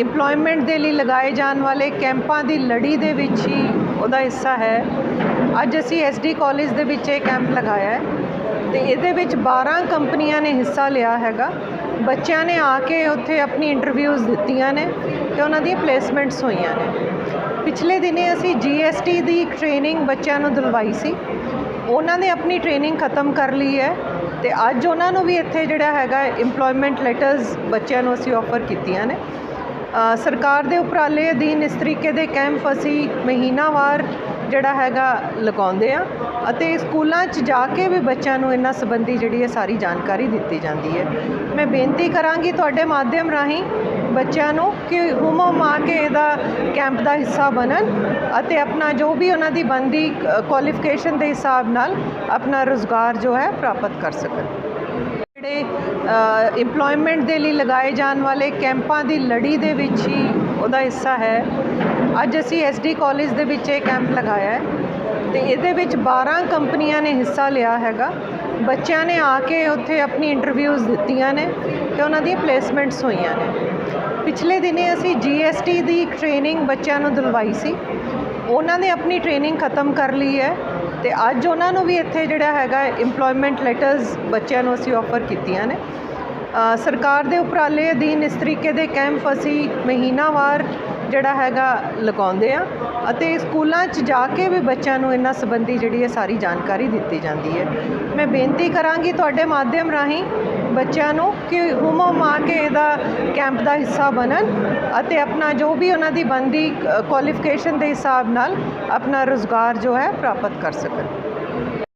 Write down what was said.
EMPLOYMENT ਦੇ ਲਈ ਲਗਾਏ ਜਾਣ ਵਾਲੇ ਕੈਂਪਾਂ ਦੀ ਲੜੀ ਦੇ ਵਿੱਚ ਹੀ ਉਹਦਾ ਹਿੱਸਾ ਹੈ। ਅੱਜ ਅਸੀਂ ਐਸਡੀ ਕਾਲਜ ਦੇ ਵਿੱਚ ਇਹ ਕੈਂਪ ਲਗਾਇਆ ਹੈ। ਤੇ ਇਹਦੇ ਵਿੱਚ 12 ਕੰਪਨੀਆਂ ਨੇ ਹਿੱਸਾ ਲਿਆ ਹੈਗਾ। ਬੱਚਿਆਂ ਨੇ ਆ ਕੇ ਉੱਥੇ ਆਪਣੀ ਇੰਟਰਵਿਊਜ਼ ਦਿੱਤੀਆਂ ਨੇ ਤੇ ਉਹਨਾਂ ਦੀਆਂ ਪਲੇਸਮੈਂਟਸ ਹੋਈਆਂ ਨੇ। ਪਿਛਲੇ ਦਿਨੇ ਅਸੀਂ GST ਦੀ ਟ੍ਰੇਨਿੰਗ ਬੱਚਿਆਂ ਨੂੰ ਦਿਲਵਾਈ ਸੀ। ਉਹਨਾਂ ਨੇ ਆਪਣੀ ਟ੍ਰੇਨਿੰਗ ਖਤਮ ਕਰ ਲਈ ਹੈ। ਤੇ ਅੱਜ ਉਹਨਾਂ ਨੂੰ ਵੀ ਇੱਥੇ ਜਿਹੜਾ ਹੈਗਾ EMPLOYMENT ਲੈਟਰਸ ਬੱਚਿਆਂ ਨੂੰ ਅਸੀਂ ਆਫਰ ਕੀਤੀਆਂ ਨੇ। ਸਰਕਾਰ ਦੇ ਉਪਰਾਲੇ ਅਧੀਨ ਇਸ ਤਰੀਕੇ ਦੇ ਕੈਂਪ ਅਸੀਂ ਮਹੀਨਾਵਾਰ ਜਿਹੜਾ ਹੈਗਾ ਲਗਾਉਂਦੇ ਆ ਅਤੇ ਸਕੂਲਾਂ 'ਚ ਜਾ ਕੇ ਵੀ ਬੱਚਿਆਂ ਨੂੰ ਇਹਨਾਂ ਸੰਬੰਧੀ ਜਿਹੜੀ ਹੈ ਸਾਰੀ ਜਾਣਕਾਰੀ ਦਿੱਤੀ ਜਾਂਦੀ ਹੈ। ਮੈਂ ਬੇਨਤੀ ਕਰਾਂਗੀ ਤੁਹਾਡੇ ਮਾਧਿਅਮ ਰਾਹੀਂ ਬੱਚਿਆਂ ਨੂੰ ਕਿ ਹੁਮਮ ਆ ਕੇ ਇਹਦਾ ਕੈਂਪ ਦਾ ਹਿੱਸਾ ਬਣਨ ਅਤੇ ਆਪਣਾ ਜੋ ਵੀ ਉਹਨਾਂ ਦੀ ਬੰਦੀ ਕੁਆਲੀਫਿਕੇਸ਼ਨ ਦੇ ਹਿਸਾਬ ਨਾਲ ਆਪਣਾ ਰੁਜ਼ਗਾਰ ਜੋ ਹੈ ਪ੍ਰਾਪਤ ਕਰ ਸਕਣ। ਜਿਹੜੇ EMPLOYMENT ਦੇ ਲਈ ਲਗਾਏ ਜਾਣ ਵਾਲੇ ਕੈਂਪਾਂ ਦੀ ਲੜੀ ਦੇ ਵਿੱਚ ਹੀ ਉਹਦਾ ਹਿੱਸਾ ਹੈ। ਅੱਜ ਅਸੀਂ ਐਸਡੀ ਕਾਲਜ ਦੇ ਵਿੱਚ ਇਹ ਕੈਂਪ ਲਗਾਇਆ ਹੈ ਤੇ ਇਹਦੇ ਵਿੱਚ 12 ਕੰਪਨੀਆਂ ਨੇ ਹਿੱਸਾ ਲਿਆ ਹੈਗਾ। ਬੱਚਿਆਂ ਨੇ ਆ ਕੇ ਉੱਥੇ ਆਪਣੀ ਇੰਟਰਵਿਊਜ਼ ਦਿੱਤੀਆਂ ਨੇ ਤੇ ਉਹਨਾਂ ਦੀ ਪਲੇਸਮੈਂਟਸ ਹੋਈਆਂ ਨੇ। ਪਿਛਲੇ ਦਿਨੇ ਅਸੀਂ GST ਦੀ ਟ੍ਰੇਨਿੰਗ ਬੱਚਿਆਂ ਨੂੰ ਦਿਲਵਾਈ ਸੀ। ਉਹਨਾਂ ਨੇ ਆਪਣੀ ਟ੍ਰੇਨਿੰਗ ਖਤਮ ਕਰ ਲਈ ਹੈ ਤੇ ਅੱਜ ਉਹਨਾਂ ਨੂੰ ਵੀ ਇੱਥੇ ਜਿਹੜਾ ਹੈਗਾ EMPLOYMENT ਲੈਟਰਸ ਬੱਚਿਆਂ ਨੂੰ ਅਸੀਂ ਆਫਰ ਕੀਤੀਆਂ ਨੇ। ਸਰਕਾਰ ਦੇ ਉਪਰਾਲੇ ਅਧੀਨ ਇਸ ਤਰੀਕੇ ਦੇ ਕੈਂਪ ਅਸੀਂ ਮਹੀਨਾਵਾਰ ਜਿਹੜਾ ਹੈਗਾ ਲਗਾਉਂਦੇ ਆ ਅਤੇ ਸਕੂਲਾਂ 'ਚ ਜਾ ਕੇ ਵੀ ਬੱਚਿਆਂ ਨੂੰ ਇਹਨਾਂ ਸੰਬੰਧੀ ਜਿਹੜੀ ਹੈ ਸਾਰੀ ਜਾਣਕਾਰੀ ਦਿੱਤੀ ਜਾਂਦੀ ਹੈ। ਮੈਂ ਬੇਨਤੀ ਕਰਾਂਗੀ ਤੁਹਾਡੇ ਮਾਧਿਅਮ ਰਾਹੀਂ ਬੱਚਿਆਂ ਨੂੰ ਕਿ ਹੁਮਮ ਆ ਕੇ ਇਹਦਾ ਕੈਂਪ ਦਾ ਹਿੱਸਾ ਬਣਨ ਅਤੇ ਆਪਣਾ ਜੋ ਵੀ ਉਹਨਾਂ ਦੀ ਬੰਦੀ ਕੁਆਲੀਫਿਕੇਸ਼ਨ ਦੇ ਹਿਸਾਬ ਨਾਲ ਆਪਣਾ ਰੁਜ਼ਗਾਰ ਜੋ ਹੈ ਪ੍ਰਾਪਤ ਕਰ ਸਕਣ।